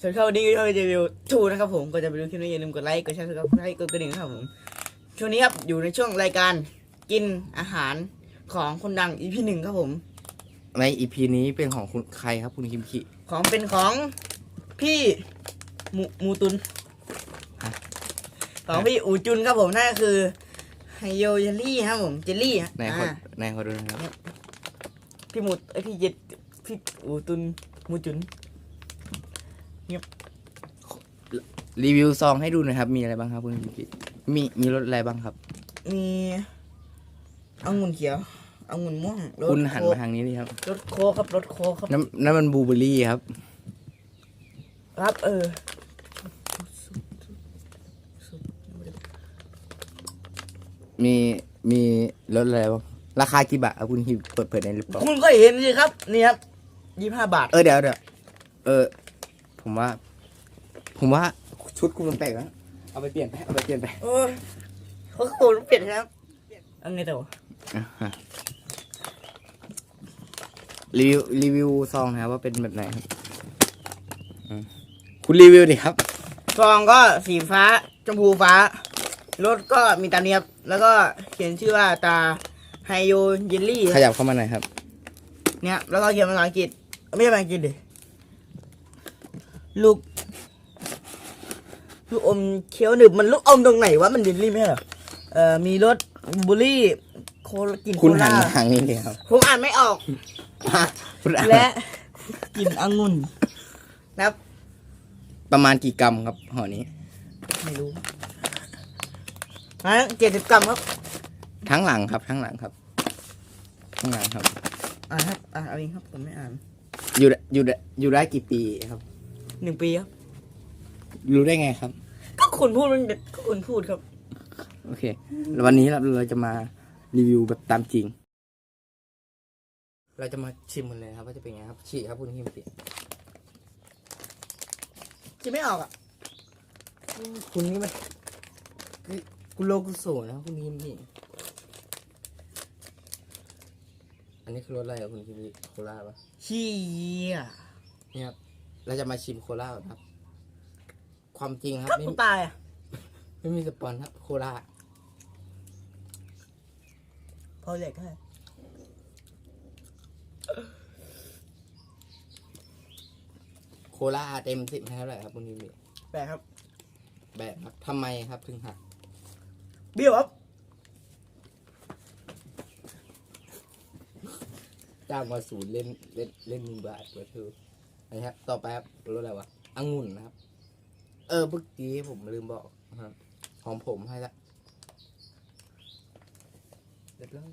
สวัสดีครับวันนี้เราจะรีวิวทูนะครับผมก็จะไปดูคลิปนี้อย่าลืมกดไลค์กดแชร์กดซับสไครต์กดกระดิ่งนะครับผมช่วงนี้ครับอยู่ในช่วงรายการกินอาหารของคนดัง EP หนึ่งครับผม ในอีพีนี้เป็นของคุณใครครับคุณคิมคิของเป็นของพี่มูมูตุน ของพี่อูจุนครับผมนั่นก็คือไฮโยเจลลี่ครับผมเจลลี่ฮะในขออ่าในขอดูนะครับพี่มูเอ้ยพี่เจพี่อูตุนมูจุน รีวิวซองให้ดูหน่อยครับ มีอะไรบ้างครับคุณคิมคิมีมีรสอะไรบ้างครับ มีองุ่นเขียวองุ่นม่วงรสคุณหันโค้มากทางนี้ดิครับรสโค้กครับรสโค้กครับ น้ำน้ำมันบลูเบอร์รี่ครับ ครับ เออ มีมีรสอะไรบ้างราคากี่บาทครับคุณคิมเปิดเปิดในรีพอร์ตคุณก็เห็นสิครับ นี่ครับยี่ห้าบาท เออเดี๋ยวเดี๋ยวเออ ผมว่า ผมว่าชุดคุณมันแปลกนะเอาไปเปลี่ยนไปเอาไปเปลี่ยนไปโอ้ยเขาโคนเปลี่ยนครับเอาไงต่ออะฮะรีวิวรีวิวซองนะครับว่าเป็นแบบไหนครับอืมคุณรีวิวดิครับ ซองก็สีฟ้าชมพูฟ้ารถก็มีตาเนียบแล้วก็เขียนชื่อว่าตาไฮโยเยลลี่ขยับเข้ามาหน่อยครับ เนี่ย แล้วก็เขียนภาษาอังกฤษไม่ใช่ภาษาอังกฤษดิ ลูกลูกอมเคี้ยวหนึบมันลูกอมตรงไหนวะมันเยลลี่ไหมใช่เหรอเอ่อมีรสบุหรี่โคลกลิ่นโคคุณหัลานมาทางนี้เลยครับผมอ่านไม่ออก คุณอ่านและกลิ่นองุ่นนะครับ ประมาณกี่กรัมครับห่อนี้ ไม่รู้ฮะเจ็ดสิบกรัมครับ ทั้งหลังครับ ทั้งหลังครับ ทั้งหลังครับ อ่านครับ อ่านเอาเองครับผมไม่อ่าน อยู่ได้อยู่ได้อยู่ได้กี่ปีครับ หนึ่งปีครับ รู้ได้ไงครับ ก็คุณพูดมันก็คุณพูดครับ โอเคแล้ววันนี้เราเราจะมารีวิวแบบตามจริง เราจะมาชิมกันเลยครับว่าจะเป็นไงครับฉีกครับคุณคิมปิจะไม่ออกอะคุณนี่มันคือคุณโลกุโสนะคุณคิมปิอันนี้คือรสอะไรครับคุณคิมปิโคลาปะเชี่ยเนี่ยครับ เราจะมาชิมโคลาก่อนครับ ความจริงครับก็ไม่กูตายอะไม่มีสปอนครับ โคลาพอเล็กแค่โคลาเต็มสิบให้เท่าไหร่ครับคุณคิมปิแปลครับ แบบครับทำไมครับถึงหักเบี้ยวครับจ้างมาศูนย์เล่นเล่นเล่นหนึ่งบาทเปิดเทอม นะครับต่อไปครับรสอะไรวะองุ่นนะครับ เออเมื่อกี้ผมลืมบอกนะครับของผมให้ละเรียบร้อย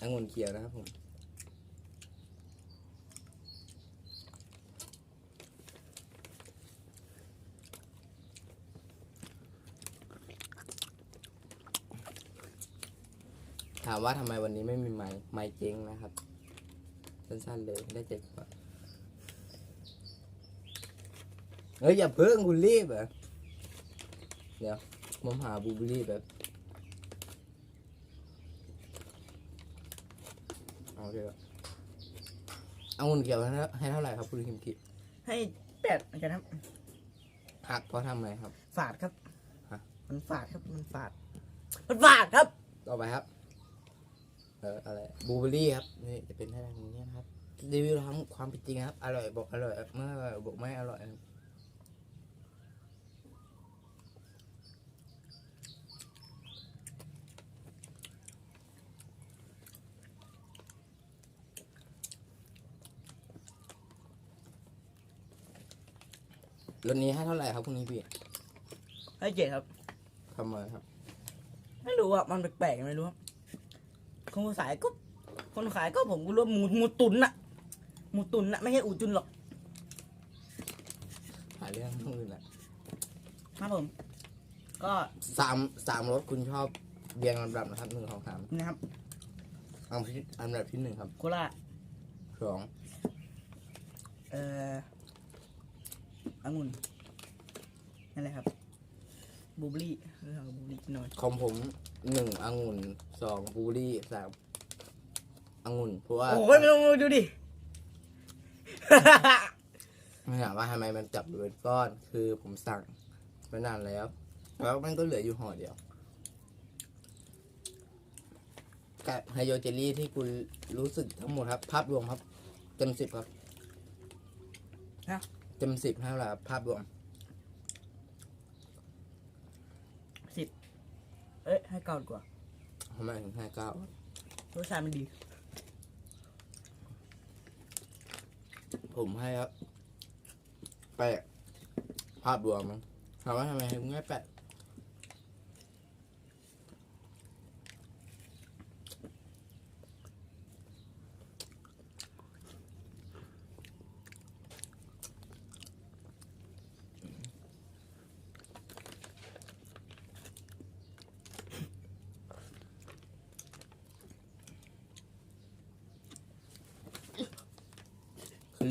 องุ่นเขียวนะครับผมถามว่าทำไมวันนี้ไม่มีไม้ไม้เจ๊งนะครับ สั้นๆเลยได้เจ็ดกว่าเฮ้ยอย่าเพิ่งคุณรีบเหรอเดี๋ยวผมหาบูเบอรี่แบบ เอาเดี๋ยวเอาเงินเกี่ยวให้เท่าให้เท่าไหร่ครับคุณคิมกิให้แปดเหมือนกันครับหักเพราะทำไมครับ ฝาดครับฮะมันฝาดครับ มันฝาด มันฝาดครับ ต่อไปครับ เอออะไรบูเบอรี่ครับนี่จะเป็นท่าทางนี้นะครับรีวิวทั้งความเป็นจริงครับอร่อยบอกอร่อยไม่อร่อยบอกไม่อร่อยครับรถนี้ให้เท่าไหร่ครับคุณนี้พี่ให้เจ็ดครับทำไมครับ ไม่รู้อะมันแปลกๆไม่รู้ครับ คนขายก็ คนขายก็ผมก็รู้ว่าหมูหมูตุนน่ะหมูตุนน่ะไม่ใช่อูจุนหรอกหาเรื่องทั้งอื่นแหละครับผม ก็สามสามรถคุณชอบเรียงลำดับนะครับหนึ่งสองสามนะครับ อันที่อันดับที่หนึ่งครับโคราชสองเอ่อองุ่นนั่นแหละครับ บูเบอรี่เรื่องบูเบอรี่หน่อยของผมหนึ่งองุ่นสองบลูเบอรี่สามองุ่นเพราะว่าโอ้ยไม่ต้องดูดิ ไม่ถามว่าทำไมมันจับอยู่เป็นก้อนคือผมสั่งมานานแล้ว แล้วมันก็เหลืออยู่ห่อเดียวกับไฮโดรเจลลี่ที่คุณรู้สึกทั้งหมดครับ ภาพรวมครับ เต็มสิบครับฮะ เต็มสิบเท่าไหร่ครับภาพรวม เอ้ยให้เก้าดีกว่าทำไมถึงให้เก้ารสชาติมันดี ผมให้ครับแปดภาพรวมมั้งถามว่าทำไมถึงให้แปด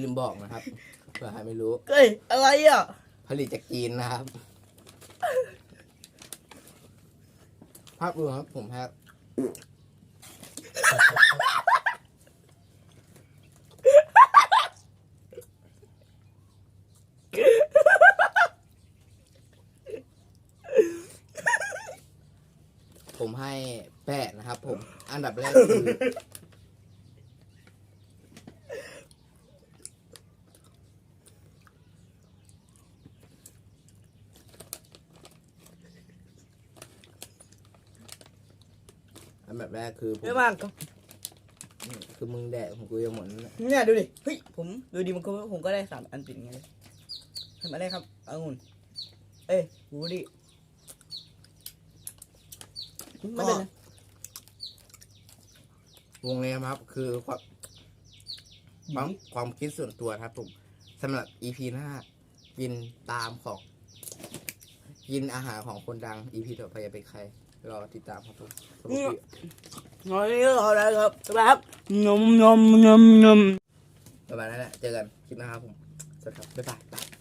ลืมบอกนะครับเผื่อใครไม่รู้ เฮ้ย อะไรอะ ผลิตจากจีนนะครับ ภาพรวมครับผมครับ ผมให้แปดนะครับ ผม อันดับแรกคือ นดับแรกคือผมเยอะมากครับคือมึงแดกของกูยังหมดนั่นแหละเนี่ยดูดิเฮ้ยผมดูดิมันก็ผมก็ได้สามอันติดไงเลยทำอะไรครับองุ่นเอ้ยดูดิไม่เป็นไรวงเล็บครับ คือความความความคิดส่วนตัวครับผมสำหรับ EP หน้ากินตามของ กินอาหารของคนดัง EP ต่อไปจะเป็นใคร รอติดตามครับผมสวัสดีน้อยก็เอาแล้วครับสวัสดีครับนมนมนมนมประมาณนั้นแหละเจอกันคลิปหน้าครับผมสวัสดีครับบ๊ายบาย